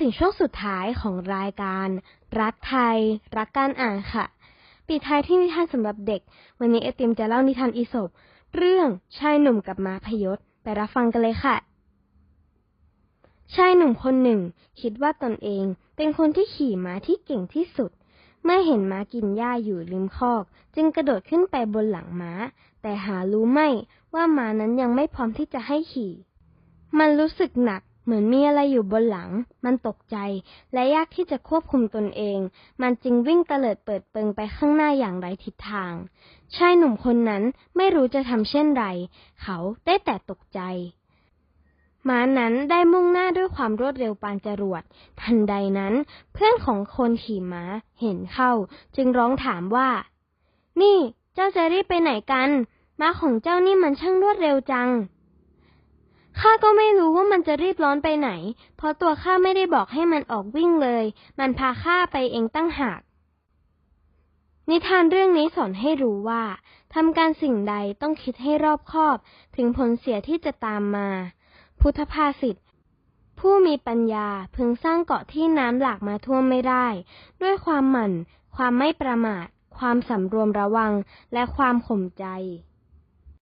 ถึงช่วงสุดท้ายของรายการ รักไทย รักการอ่านค่ะ ปิดท้ายที่นิทานสำหรับเด็ก วันนี้ไอติมจะเล่านิทานอีสปเรื่องชายหนุ่มกับม้าพยศไปรับฟังกันเลยค่ะชายหนุ่มคนหนึ่ง คิดว่าตนเองเป็นคนที่ขี่ม้าที่เก่งที่สุด เมื่อเห็นม้ากินหญ้าอยู่ริมคอก จึงกระโดดขึ้นไปบนหลังม้า แต่หารู้ไม่ว่าม้านั้นยังไม่พร้อมที่จะให้ขี่ มันรู้สึกหนัก เหมือนมีอะไรอยู่บนหลัง มันตกใจ และยากที่จะควบคุมตนเอง มันจึงวิ่งเตลิดเปิดเปิงไปข้างหน้าอย่างไร้ทิศทาง ชายหนุ่มคนนั้นไม่รู้จะทำเช่นไร เขาได้แต่ตกใจม้านั้นได้มุ่งหน้าด้วยความรวดเร็วปานจรวด ทันใดนั้น เพื่อนของคนขี่ม้าเห็นเข้า จึงร้องถามว่า นี่ เจ้าจะรีบไปไหนกัน ม้าของเจ้านี่มันช่างรวดเร็วจัง ข้าก็ไม่รู้ว่ามันจะรีบร้อนไปไหน เพราะตัวข้าไม่ได้บอกให้มันออกวิ่งเลย มันพาข้าไปเองตั้งหาก นิทานเรื่องนี้สอนให้รู้ว่าทำการสิ่งใดต้องคิดให้รอบคอบ ถึงผลเสียที่จะตามมา พุทธภาษิตผู้มีปัญญาพึงสร้างเกาะที่น้ำหลากมาท่วมไม่ได้ ด้วยความหมั่น ความไม่ประมาท ความสำรวมระวัง และความข่มใจ